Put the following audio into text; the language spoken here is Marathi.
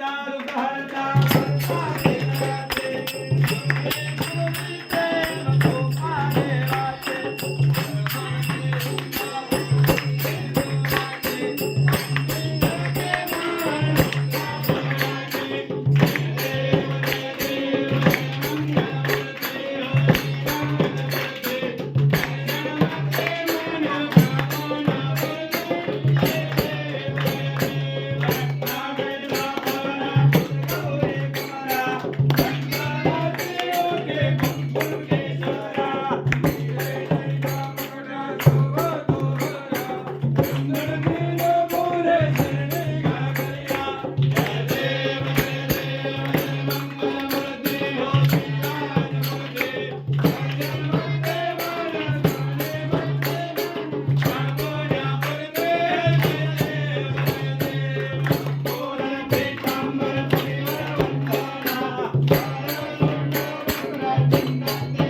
करता Okay. Yeah.